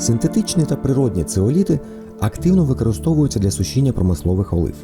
Синтетичні та природні цеоліти активно використовуються для сушіння промислових олив.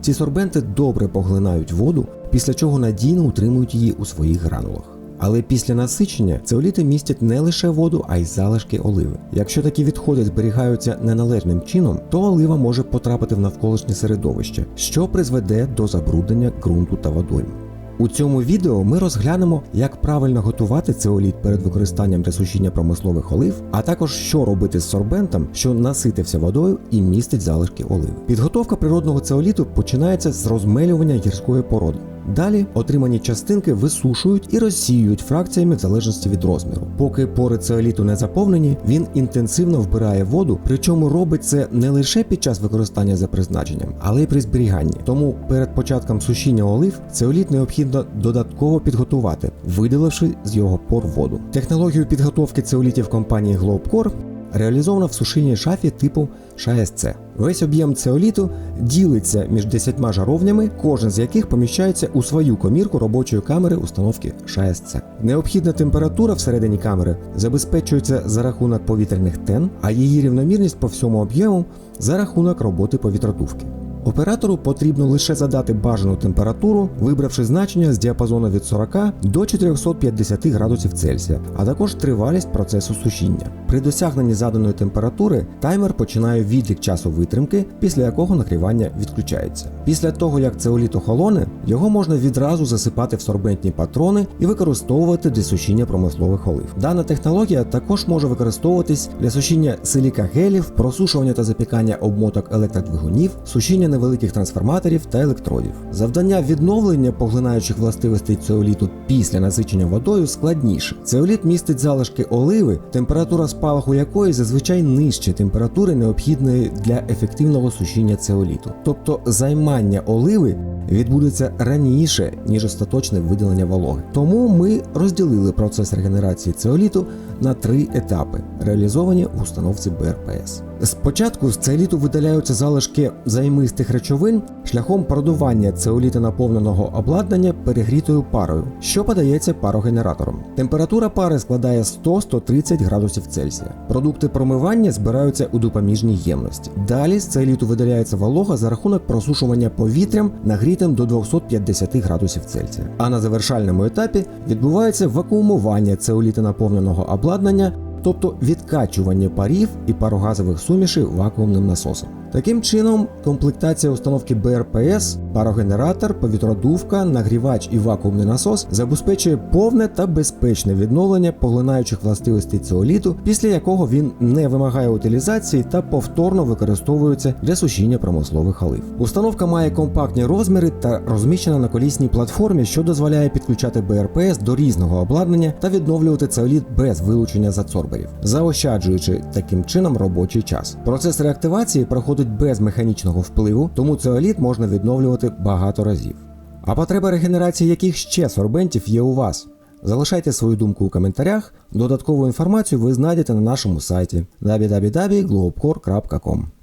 Ці сорбенти добре поглинають воду, після чого надійно утримують її у своїх гранулах. Але після насичення цеоліти містять не лише воду, а й залишки оливи. Якщо такі відходи зберігаються неналежним чином, то олива може потрапити в навколишнє середовище, що призведе до забруднення ґрунту та водойм. У цьому відео ми розглянемо, як правильно готувати цеоліт перед використанням для сушіння промислових олив, а також що робити з сорбентом, що наситився водою і містить залишки оливи. Підготовка природного цеоліту починається з розмелювання гірської породи. Далі отримані частинки висушують і розсіюють фракціями в залежності від розміру. Поки пори цеоліту не заповнені, він інтенсивно вбирає воду, причому робить це не лише під час використання за призначенням, але й при зберіганні. Тому перед початком сушіння олив цеоліт необхідно додатково підготувати, видаливши з його пор воду. Технологію підготовки цеолітів компанії Globcore реалізовано в сушильній шафі типу ШСЦ. Весь об'єм цеоліту ділиться між 10 жаровнями, кожен з яких поміщається у свою комірку робочої камери установки ШСЦ. Необхідна температура всередині камери забезпечується за рахунок повітряних тен, а її рівномірність по всьому об'єму за рахунок роботи повітродувки. Оператору потрібно лише задати бажану температуру, вибравши значення з діапазону від 40 до 450 градусів Цельсія, а також тривалість процесу сушіння. При досягненні заданої температури таймер починає відлік часу витримки, після якого нагрівання відключається. Після того, як цеоліт охолоне, його можна відразу засипати в сорбентні патрони і використовувати для сушіння промислових олив. Дана технологія також може використовуватись для сушіння силікагелів, просушування та запікання обмоток електродвигунів, сушіння невеликих трансформаторів та електродів. Завдання відновлення поглинаючих властивостей цеоліту після насичення водою складніше. Цеоліт містить залишки оливи, температура спалаху якої зазвичай нижче температури необхідної для ефективного сушіння цеоліту. Тобто займання оливи відбудеться раніше, ніж остаточне виділення вологи. Тому ми розділили процес регенерації цеоліту на три етапи, реалізовані в установці БРПС. Спочатку з цеоліту видаляються залишки займистих речовин шляхом продування цеоліта наповненого обладнання перегрітою парою, що подається парогенератором. Температура пари складає 100-130 градусів Цельсія. Продукти промивання збираються у допоміжній ємності. Далі з цеоліту видаляється волога за рахунок просушування повітрям нагрітим до 250 градусів Цельсія. А на завершальному етапі відбувається вакуумування цеоліта наповненого обладнання тобто відкачування парів і парогазових сумішей вакуумним насосом. Таким чином, комплектація установки БРПС, парогенератор, повітродувка, нагрівач і вакуумний насос забезпечує повне та безпечне відновлення поглинаючих властивостей цеоліту, після якого він не вимагає утилізації та повторно використовується для сушіння промислових олив. Установка має компактні розміри та розміщена на колісній платформі, що дозволяє підключати БРПС до різного обладнання та відновлювати цеоліт без вилучення зацорберів, заощаджуючи таким чином робочий час. Процес реактивації проходить без механічного впливу, тому цеоліт можна відновлювати багато разів. А потреба регенерації яких ще сорбентів є у вас? Залишайте свою думку у коментарях. Додаткову інформацію ви знайдете на нашому сайті www.globcore.com.